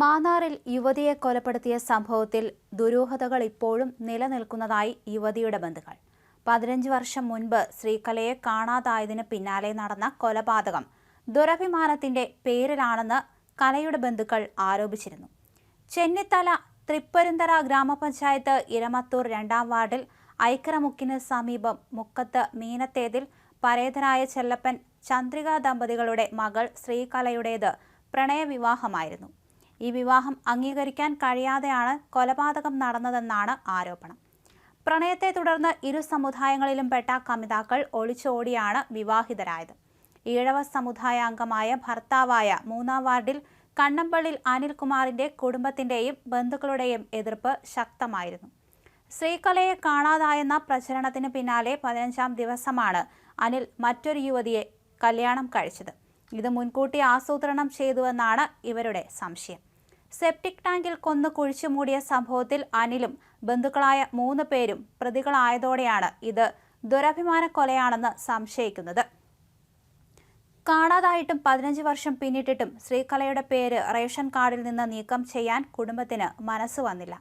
മാന്നാറിൽ യുവതിയെ കൊലപ്പെടുത്തിയ സംഭവത്തിൽ ദുരൂഹതകൾ ഇപ്പോഴും നിലനിൽക്കുന്നതായി യുവതിയുടെ ബന്ധുക്കൾ. പതിനഞ്ച് വർഷം മുൻപ് ശ്രീകലയെ കാണാതായതിന് പിന്നാലെ നടന്ന കൊലപാതകം ദുരഭിമാനത്തിന്റെ പേരിലാണെന്ന് കലയുടെ ബന്ധുക്കൾ ആരോപിച്ചിരുന്നു. ചെന്നിത്തല തൃപ്പരുന്തറ ഗ്രാമപഞ്ചായത്ത് ഇരമത്തൂർ രണ്ടാം വാർഡിൽ ഐക്കരമുക്കിന് സമീപം മുക്കത്ത് മീനത്തേതിൽ പരേതനായ ചെല്ലപ്പൻ ചന്ദ്രിക ദമ്പതികളുടെ മകൾ ശ്രീകലയുടേത് പ്രണയവിവാഹമായിരുന്നു. ഈ വിവാഹം അംഗീകരിക്കാൻ കഴിയാതെയാണ് കൊലപാതകം നടന്നതെന്നാണ് ആരോപണം. പ്രണയത്തെ തുടർന്ന് ഇരു സമുദായങ്ങളിലും പെട്ട കമിതാക്കൾ ഒളിച്ചോടിയാണ് വിവാഹിതരായത്. ഈഴവ സമുദായ അംഗമായ ഭർത്താവായ മൂന്നാം വാർഡിൽ കണ്ണമ്പള്ളിൽ അനിൽകുമാറിന്റെ കുടുംബത്തിന്റെയും ബന്ധുക്കളുടെയും എതിർപ്പ് ശക്തമായിരുന്നു. ശ്രീകലയെ കാണാതായെന്ന പ്രചരണത്തിന് പിന്നാലെ പതിനഞ്ചാം ദിവസമാണ് അനിൽ മറ്റൊരു യുവതിയെ കല്യാണം കഴിച്ചത്. ഇത് മുൻകൂട്ടി ആസൂത്രണം ചെയ്തുവെന്നാണ് ഇവരുടെ സംശയം. സെപ്റ്റിക് ടാങ്കിൽ കൊന്നു കുഴിച്ചു മൂടിയ സംഭവത്തിൽ അനിലും ബന്ധുക്കളായ മൂന്ന് പേരും പ്രതികളായതോടെയാണ് ഇത് ദുരഭിമാന കൊലയാണെന്ന് സംശയിക്കുന്നത്. കാണാതായിട്ടും പതിനഞ്ച് വർഷം പിന്നിട്ടിട്ടും ശ്രീകലയുടെ പേര് റേഷൻ കാർഡിൽ നിന്ന് നീക്കം ചെയ്യാൻ കുടുംബത്തിന് മനസ്സ് വന്നില്ല.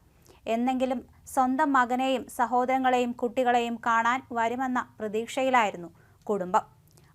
എന്നെങ്കിലും സ്വന്തം മകനെയും സഹോദരങ്ങളെയും കുട്ടികളെയും കാണാൻ വരുമെന്ന പ്രതീക്ഷയിലായിരുന്നു കുടുംബം.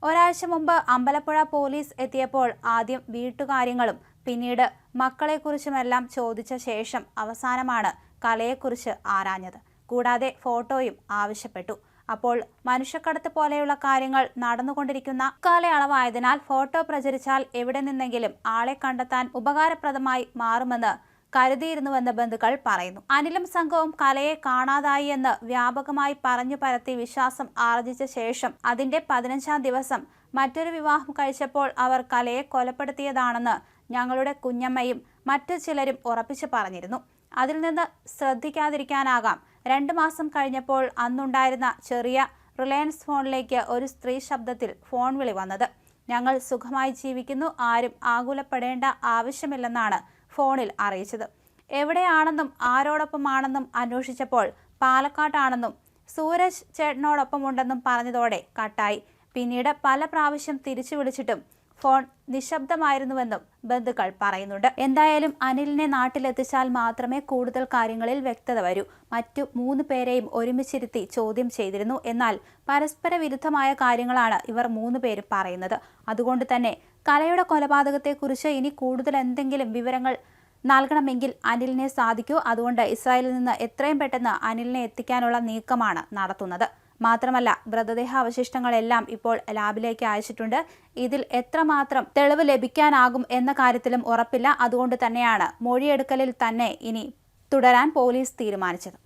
ഒരാഴ്ച മുമ്പ് അമ്പലപ്പുഴ പോലീസ് എത്തിയപ്പോൾ ആദ്യം വീട്ടുകാര്യങ്ങളും പിന്നീട് മക്കളെക്കുറിച്ചുമെല്ലാം ചോദിച്ച ശേഷം അവസാനമാണ് കലയെക്കുറിച്ച് ആരാഞ്ഞത്. കൂടാതെ ഫോട്ടോയും ആവശ്യപ്പെട്ടു. അപ്പോൾ മനുഷ്യക്കടത്ത് പോലെയുള്ള കാര്യങ്ങൾ നടന്നുകൊണ്ടിരിക്കുന്ന കാലയളവായതിനാൽ ഫോട്ടോ പ്രചരിച്ചാൽ എവിടെ നിന്നെങ്കിലും ആളെ കണ്ടെത്താൻ ഉപകാരപ്രദമായി മാറുമെന്ന് കരുതിയിരുന്നുവെന്ന് ബന്ധുക്കൾ പറയുന്നു. അനിലും സംഘവും കലയെ കാണാതായി എന്ന് വ്യാപകമായി പറഞ്ഞു പരത്തി വിശ്വാസം ആർജിച്ച ശേഷം അതിന്റെ പതിനഞ്ചാം ദിവസം മറ്റൊരു വിവാഹം കഴിച്ചപ്പോൾ അവർ കലയെ കൊലപ്പെടുത്തിയതാണെന്ന് ഞങ്ങളുടെ കുഞ്ഞമ്മയും മറ്റു ചിലരും ഉറപ്പിച്ചു പറഞ്ഞിരുന്നു. അതിൽ നിന്ന് ശ്രദ്ധിക്കാതിരിക്കാനാകാം. രണ്ടു മാസം കഴിഞ്ഞപ്പോൾ അന്നുണ്ടായിരുന്ന ചെറിയ റിലയൻസ് ഫോണിലേക്ക് ഒരു സ്ത്രീ ശബ്ദത്തിൽ ഫോൺ വിളി വന്നത്. ഞങ്ങൾ സുഖമായി ജീവിക്കുന്നു. ആരും ആകുലപ്പെടേണ്ട ആവശ്യമില്ലെന്നാണ് ഫോണിൽ അറിയിച്ചത്. എവിടെയാണെന്നും ആരോടൊപ്പമാണെന്നും അന്വേഷിച്ചപ്പോൾ പാലക്കാട്ടാണെന്നും സൂരജ് ചേട്ടനോടൊപ്പമുണ്ടെന്നും പറഞ്ഞതോടെ കട്ടായി. പിന്നീട് പല പ്രാവശ്യം തിരിച്ചു വിളിച്ചിട്ടും ഫോൺ നിശബ്ദമായിരുന്നുവെന്നും ബന്ധുക്കൾ പറയുന്നുണ്ട്. എന്തായാലും അനിലിനെ നാട്ടിലെത്തിച്ചാൽ മാത്രമേ കൂടുതൽ കാര്യങ്ങളിൽ വ്യക്തത വരൂ. മറ്റു മൂന്ന് പേരെയും ഒരുമിച്ചിരുത്തി ചോദ്യം ചെയ്തിരുന്നു. എന്നാൽ പരസ്പര വിരുദ്ധമായ കാര്യങ്ങളാണ് ഇവർ മൂന്ന് പേരും പറയുന്നത്. അതുകൊണ്ട് തന്നെ കലയുടെ കൊലപാതകത്തെക്കുറിച്ച് ഇനി കൂടുതൽ എന്തെങ്കിലും വിവരങ്ങൾ നൽകണമെങ്കിൽ അനിലിനെ സാധിക്കൂ. അതുകൊണ്ട് ഇസ്രായേലിൽ നിന്ന് എത്രയും പെട്ടെന്ന് അനിലിനെ എത്തിക്കാനുള്ള നീക്കമാണ് നടത്തുന്നത്. മാത്രമല്ല മൃതദേഹ അവശിഷ്ടങ്ങളെല്ലാം ഇപ്പോൾ ലാബിലേക്ക് അയച്ചിട്ടുണ്ട്. ഇതിൽ എത്രമാത്രം തെളിവ് ലഭിക്കാനാകും എന്ന കാര്യത്തിലും ഉറപ്പില്ല. അതുകൊണ്ട് തന്നെയാണ് മൊഴിയെടുക്കലിൽ തന്നെ ഇനി തുടരാൻ പോലീസ് തീരുമാനിച്ചത്.